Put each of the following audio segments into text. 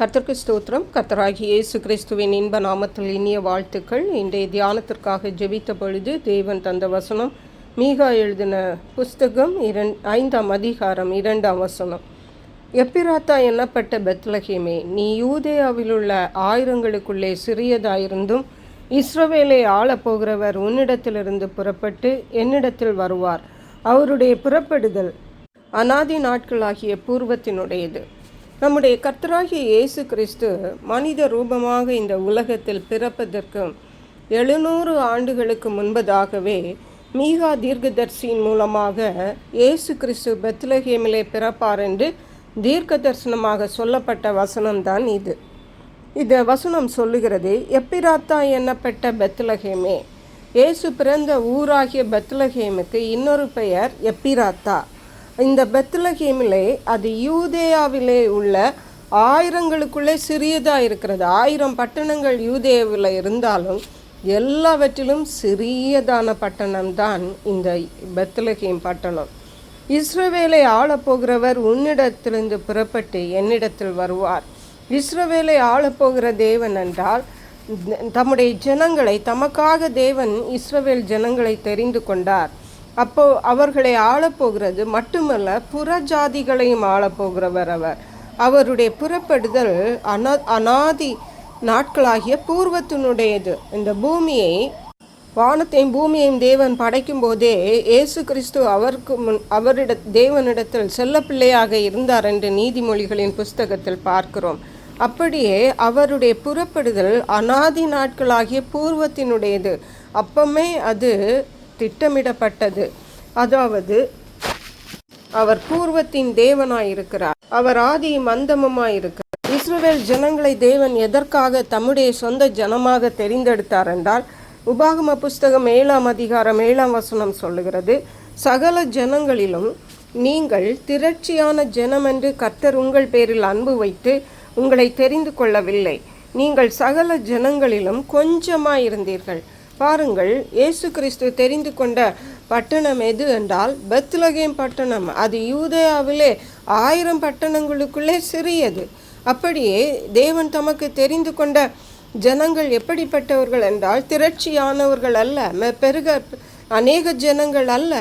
கர்த்தருக்கு ஸ்தோத்திரம். கர்த்தராகி இயேசு கிறிஸ்துவின் இன்ப நாமத்தில் இனிய வாழ்த்துக்கள். இன்றைய தியானத்திற்காக ஜெபித்த பொழுது தேவன் தந்த வசனம் மீகா எழுதின புஸ்தகம் இரண் ஐந்தாம் அதிகாரம் இரண்டாம் வசனம். எப்பிராத்தா எண்ணப்பட்ட பெத்லஹேமே நீ யூதேயாவில் உள்ள ஆயிரங்களுக்குள்ளே சிறியதாயிருந்தும் இஸ்ரவேலை ஆளப்போகிறவர் உன்னிடத்திலிருந்து புறப்பட்டு என்னிடத்தில் வருவார். அவருடைய புறப்படுதல் அனாதி நாட்களாகிய பூர்வத்தினுடையது. நம்முடைய கர்த்தராகிய இயேசு கிறிஸ்து மனித ரூபமாக இந்த உலகத்தில் பிறப்பதற்கு எழுநூறு ஆண்டுகளுக்கு முன்பதாகவே மீகா தீர்க்கதர்சியின் மூலமாக இயேசு கிறிஸ்து பெத்லஹேமிலே பிறப்பார் என்று தீர்க்க தரிசனமாக சொல்லப்பட்ட வசனம்தான் இது. இந்த வசனம் சொல்லுகிறது எப்பிராத்தா எண்ணப்பட்ட பெத்லஹேமே? இயேசு பிறந்த ஊராகிய பெத்லஹேமுக்கு இன்னொரு பெயர் எப்பிராத்தா. இந்த பெத்லஹேமிலே அது யூதேயாவிலே உள்ள ஆயிரங்களுக்குள்ளே சிறியதாக இருக்கிறது. ஆயிரம் பட்டணங்கள் யூதேயாவில் இருந்தாலும் எல்லாவற்றிலும் சிறியதான பட்டணம்தான் இந்த பெத்லஹேம் பட்டணம். இஸ்ரவேலை ஆளப்போகிறவர் உன்னிடத்திலிருந்து புறப்பட்டு என்னிடத்தில் வருவார். இஸ்ரவேலை ஆளப்போகிற தேவன் என்றால் தம்முடைய ஜனங்களை தமக்காக தேவன் இஸ்ரவேல் ஜனங்களை தெரிந்து கொண்டார். அப்போ அவர்களை ஆளப்போகிறது மட்டுமல்ல புற ஜாதிகளையும் ஆளப்போகிறவர் அவர். அவருடைய புறப்படுதல் அனா அனாதி நாட்களாகிய பூர்வத்தினுடையது. இந்த பூமியை வானத்தையும் பூமியையும் தேவன் படைக்கும் போதே இயேசு கிறிஸ்து அவருக்கு முன் அவரிட தேவனிடத்தில் செல்ல பிள்ளையாக இருந்தார் என்று நீதிமொழிகளின் புஸ்தகத்தில் பார்க்கிறோம். அப்படியே அவருடைய புறப்படுதல் அனாதி நாட்களாகிய பூர்வத்தினுடையது. அப்பமே அது திட்டமிடப்பட்டது. அதாவது அவர் பூர்வத்தின் தேவனாயிருக்கிறார். அவர் ஆதி மந்தமுமாயிருக்கிறார். இஸ்ரவேல் ஜனங்களை தேவன் எதற்காக தம்முடைய சொந்த ஜனமாக தெரிந்தெடுத்தார் என்றால் உபாகம புஸ்தகம் ஏழாம் அதிகாரம் ஏழாம் வசனம் சொல்லுகிறது சகல ஜனங்களிலும் நீங்கள் திரட்சியான ஜனம் என்று கர்த்தர் உங்கள் பேரில் அன்பு வைத்து உங்களை தெரிந்து கொள்ளவில்லை. நீங்கள் சகல ஜனங்களிலும் கொஞ்சமாயிருந்தீர்கள். பாருங்கள் இயேசு கிறிஸ்து தெரிந்து கொண்ட பட்டணம் எது என்றால் பெத்லகேம் பட்டணம். அது யூதயாவிலே ஆயிரம் பட்டணங்களுக்குள்ளே சிறியது. அப்படியே தேவன் தமக்கு தெரிந்து கொண்ட ஜனங்கள் எப்படிப்பட்டவர்கள் என்றால் திரட்சியானவர்கள் அல்ல பெருக அநேக ஜனங்கள் அல்ல.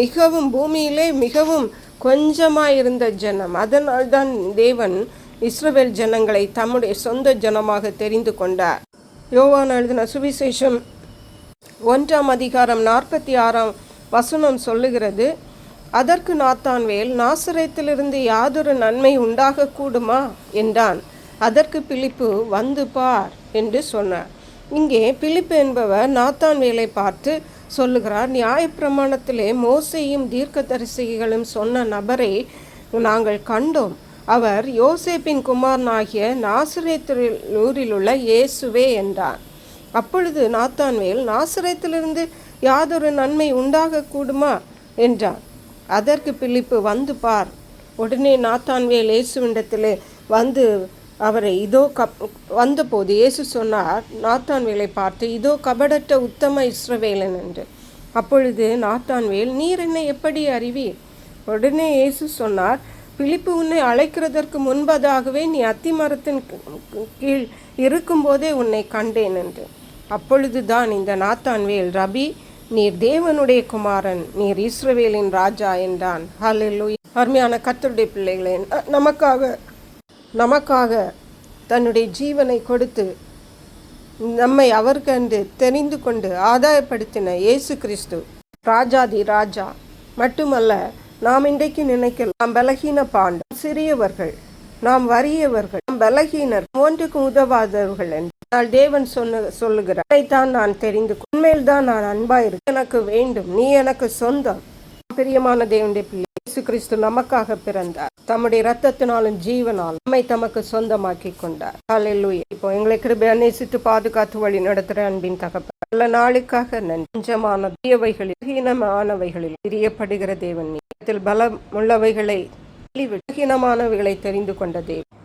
மிகவும் பூமியிலே மிகவும் கொஞ்சமாக இருந்த ஜனம். அதனால்தான் தேவன் இஸ்ரவேல் ஜனங்களை தம்முடைய சொந்த ஜனமாக தெரிந்து கொண்டார். யோவான் எழுதின சுவிசேஷம் ஒன்றாம் அதிகாரம் நாற்பத்தி ஆறாம் வசனம் சொல்லுகிறது அதற்கு நாத்தான்வேல் நாசரேத்திலிருந்து யாதொரு நன்மை உண்டாகக்கூடுமா என்றான். அதற்கு பிலிப்பு வந்து பார் என்று சொன்னார். இங்கே பிலிப்பு என்பவர் நாத்தான்வேலை பார்த்து சொல்லுகிறார் நியாயப்பிரமாணத்திலே மோசையும் தீர்க்கதரிசிகளும் சொன்ன நபரை நாங்கள் கண்டோம். அவர் யோசேப்பின் குமாரனாகிய நாசிரேத்தூரில் ஊரில் உள்ள இயேசுவே என்றார் அப்பொழுது நாத்தான்வேல் நாசரத்திலிருந்து யாதொரு நன்மை உண்டாகக்கூடுமா? என்றார் அதற்கு பிலிப்பு வந்து பார். உடனே நாத்தான்வேல் இயேசுவிடத்திலே வந்து அவரை இதோ கப் வந்தபோது இயேசு சொன்னார் நாத்தான்வேலை பார்த்து இதோ கபடற்ற உத்தம இஸ்ரவேலன் என்று. அப்பொழுது நாத்தான்வேல் நீர் என்னை எப்படி அறிவீர்? உடனே இயேசு சொன்னார் பிலிப்பு உன்னை அழைக்கிறதற்கு முன்பதாகவே நீ அத்தி மரத்தின் கீழ் இருக்கும்போதே உன்னை கண்டேன் என்று. அப்பொழுதுதான் இந்த நாத்தான்வேல் ரபி நீர் தேவனுடைய குமாரன் நீர் இஸ்ரவேலின் ராஜா என்றான். ஹலெல்லு அருமையான கத்தருடைய பிள்ளைகளே நமக்காக நமக்காக தன்னுடைய ஜீவனை கொடுத்து நம்மை அவர்கண்டு தெரிந்து கொண்டு ஆதாயப்படுத்தின இயேசு கிறிஸ்து ராஜாதி ராஜா. மட்டுமல்ல நாம் இன்றைக்கு நினைக்கலாம் நாம் பலகீன பாண்டம் சிறியவர்கள் நாம் வறியவர்கள் நாம் பலகீனர் ஒன்றுக்கு உதவாதவர்கள் என்று. ஆனால் தேவன் சொன்ன சொல்லுகிறார் தான் நான் தெரிந்து உண்மையில் தான் நான் அன்பாயிருக்கு எனக்கு வேண்டும் நீ எனக்கு சொந்தம் பிரியமான தேவனுடைய பிள்ளை இயேசு கிறிஸ்து நமக்காக பிறந்தார் தம்முடைய ரத்தத்தினாலும் ஜீவனாலும் நம்மை தமக்கு சொந்தமாக்கி கொண்டார் ஹalleluya இப்போ எங்களை கிருபை நேசித்து பாதுகாத்து வழி நடத்துகிற அன்பின் தகப்ப நல்ல நாளுக்காக நஞ்சமான தீயவைகளில் ஹீனமானவைகளில் பிரியப்படுகிற தேவன் நீத்தில் பலம் உள்ளவைகளை ஹீனமானவைகளை தெரிந்து கொண்ட தேவன்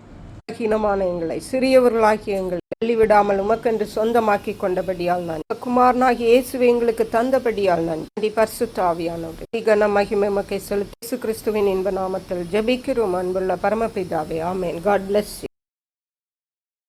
ஹீனமான எங்களை சிறியவர்களாகிய எங்களை தள்ளிவிடாமல் உமக்கென்று சொந்தமாக்கி கொண்டபடியால் நான் குமாரனாகி இயேசுவை எங்களுக்கு தந்தபடியால் நான் பரிசுத்தாவியானவர் கன மகிமை மக்கை செலுத்தி கிறிஸ்துவின் இன்ப நாமத்தில் ஜபிக்கிறோம் அன்புள்ள பரமபிதாவே ஆமேன். God plus